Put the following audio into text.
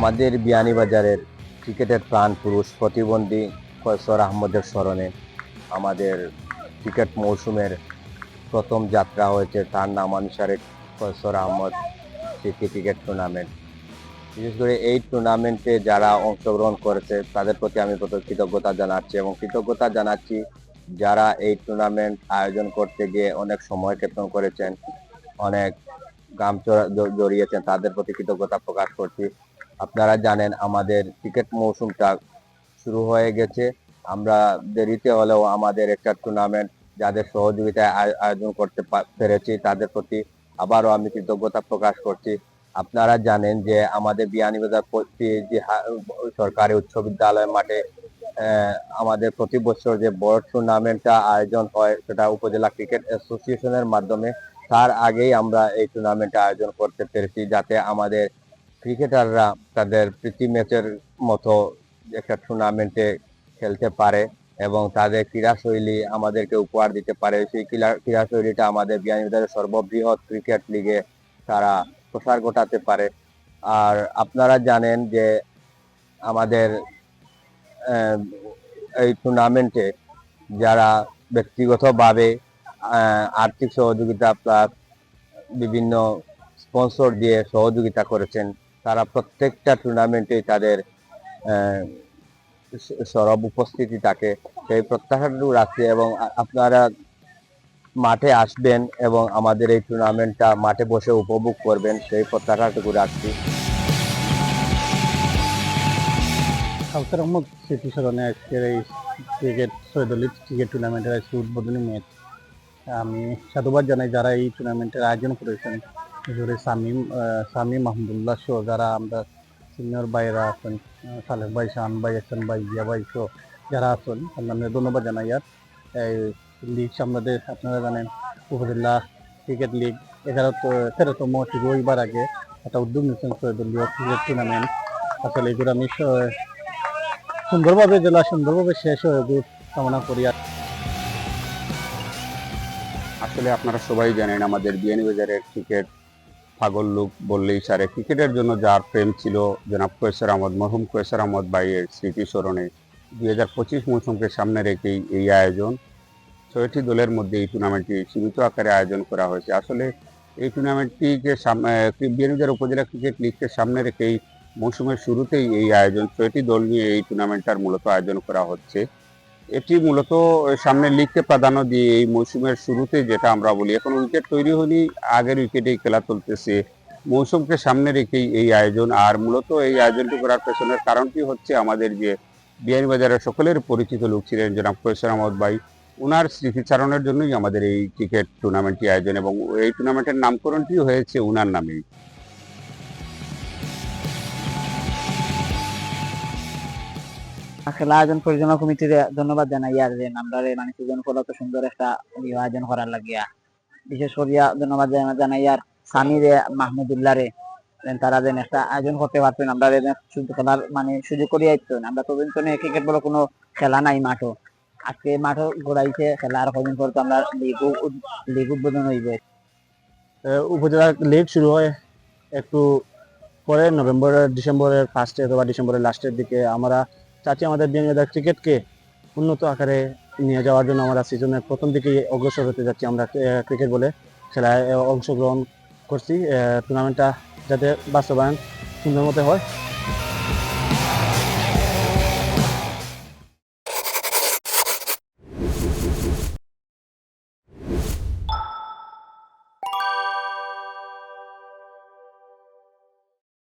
আমাদের বিয়ানীবাজারের ক্রিকেটের প্রাণ পুরুষ প্রতিবন্ধী ফয়সর আহমদের স্মরণে আমাদের ক্রিকেট মৌসুমের প্রথম যাত্রা হয়েছে তার নাম অনুসারে ফয়সর আহমদ স্মৃতি ক্রিকেট টুর্নামেন্ট। বিশেষ করে এই টুর্নামেন্টে যারা অংশগ্রহণ করেছে, তাদের প্রতি আমি কৃতজ্ঞতা জানাচ্ছি এবং কৃতজ্ঞতা জানাচ্ছি যারা এই টুর্নামেন্ট আয়োজন করতে গিয়ে অনেক সময় ক্ষেপণ করেছেন, অনেক গাম জড়িয়েছেন, তাদের প্রতি কৃতজ্ঞতা প্রকাশ করছি। আপনারা জানেন আমাদের ক্রিকেট মৌসুমটা শুরু হয়ে গেছে। আমরা দেরিতে হলেও আমাদের একটা টুর্নামেন্ট যাদের সহযোগিতায় আয়োজন করতে পেরেছি, তাদের প্রতি আবারও আমি কৃতজ্ঞতা প্রকাশ করছি। আপনারা জানেন যে আমাদের বিয়ানীবাজার যে সরকারি উচ্চ বিদ্যালয় মাঠে আমাদের প্রতি বছর যে বড় টুর্নামেন্টটা আয়োজন হয়, সেটা উপজেলা ক্রিকেট অ্যাসোসিয়েশনের মাধ্যমে। তার আগেই আমরা এই টুর্নামেন্টটা আয়োজন করতে পেরেছি, যাতে আমাদের ক্রিকেটাররা তাদের প্রীতি ম্যাচের মতো একটা টুর্নামেন্টে খেলতে পারে এবং তাদের ক্রীড়া শৈলী আমাদেরকে উপহার দিতে পারে। সেই ক্রীড়া ক্রীড়া শৈলীটা আমাদের বিয়ানীবাজারের সর্ববৃহৎ ক্রিকেট লিগে তারা প্রসার ঘটাতে পারে। আর আপনারা জানেন যে আমাদের এই টুর্নামেন্টে যারা ব্যক্তিগতভাবে আর্থিক সহযোগিতা প্লাস বিভিন্ন স্পন্সর দিয়ে সহযোগিতা করেছেন তারা প্রত্যেকটা টুর্নামেন্টে তাদের সরব উপস্থিতি থাকে। সেই প্রত্যাশাটুকু রাখছি এবং আপনারা মাঠে আসবেন এবং আমাদের এই টুর্নামেন্টটা মাঠে বসে উপভোগ করবেন, সেই প্রত্যাশাটুকু রাখছি। কাউসার স্মৃতি স্মরণে আজকের এই ক্রিকেট সৈদলি ক্রিকেট টুর্নামেন্টের আজকে উদ্বোধনী ম্যাচ আমি সাধুবাদ জানাই যারা এই টুর্নামেন্টের আয়োজন করেছেন। জোরে সামিম সামিম মাহমুদুল্লাহ সহ যারা আমরা সিনিয়র ভাইরা আছেন সালেক ভাই, শাহান ভাই আছেন ভাই, জিয়া ভাই সহ যারা আছেন আপনাদের ধন্যবাদ জানাই আর। এই লিগ সামলাতে আপনারা জানেন, উপজেলা ক্রিকেট লিগ এগারো তেরোতম শুরু হইবার আগে একটা উদ্যোগ নিয়েছেন সৈদলীয় ক্রিকেট টুর্নামেন্ট আসলে এগুলো আমি সুন্দরভাবে জেলা সুন্দরভাবে শেষ হয়ে কামনা করি আর। আসলে আপনারা সবাই জানেন, আমাদের বিয়ানীবাজারের ক্রিকেট পাগল লোক বললেই সারে। ক্রিকেটের জন্য যার প্রেম ছিল জনাব কৈশোর আহমদ, মরহুম কৈশোর আহমদ ভাইয়ের স্মৃতি স্মরণে দুই হাজার পঁচিশ মৌসুমকে সামনে রেখেই এই আয়োজন। ছয়টি দলের মধ্যে এই টুর্নামেন্টটি সীমিত আকারে আয়োজন করা হয়েছে। আসলে এই টুর্নামেন্টটিকে বিয়ানীবাজার উপজেলা ক্রিকেট লিগকে সামনে রেখেই মৌসুমের শুরুতেই এই আয়োজন, ছয়টি দল নিয়ে এই টুর্নামেন্টটার মূলত আয়োজন করা হচ্ছে। এটি মূলত সামনে লিগকে প্রাধান্য দিয়ে এই মৌসুমের শুরুতে যেটা আমরা বলি, এখন উইকেট তৈরি হলেই আগের উইকেটেই খেলা চলতেছে। মৌসুমকে সামনে রেখেই এই আয়োজন, আর মূলত এই আয়োজনটি করার পেছনের কারণটি হচ্ছে আমাদের যে বিয়ানীবাজারের সকলের পরিচিত লোক ছিলেন জনাব কৈশোর আহমদ ভাই। ওনার স্মৃতিচারণের জন্যই আমাদের এই ক্রিকেট টুর্নামেন্টটি আয়োজন, এবং এই টুর্নামেন্টের নামকরণটি হয়েছে ওনার নামেই। খেলা আয়োজন পরিচালনা কমিটির ধন্যবাদ জানাই আর যে আমরা মানে সুজন করা তো সুন্দর একটা ইয়ে আয়োজন করার লাগিয়া। বিশেষ করিয়া ধন্যবাদ জানা- জানাই আর সামিরে মাহমুদুল্লাহ রে তারা যেন একটা আয়োজন করতে পারতেন আমরা খেলার মানে সুযোগ করিয়া দিত। আমরা তো ক্রিকেট বলে কোনো খেলা নাই মাঠও। আজকে মাঠও ঘোরাইছে খেলা আর কদিন পর তো আমরা লিগ লিগ উদ্বোধন হইবে। আহ, উপজেলা লিগ শুরু হয় একটু পরে নভেম্বরের ডিসেম্বরের ফার্স্টে অথবা ডিসেম্বরের লাস্টের দিকে। আমরা চাচ্ছি আমাদের বিএমএদার ক্রিকেটকে উন্নত আকারে নিয়ে যাওয়ার জন্য আমরা সিজনের প্রথম দিকেই অগ্রসর হতে যাচ্ছি। আমরা ক্রিকেট বলে খেলায় অংশগ্রহণ করছি। টুর্নামেন্টটা যাতে বাস্তবায়ন সুন্দর মতো হয়।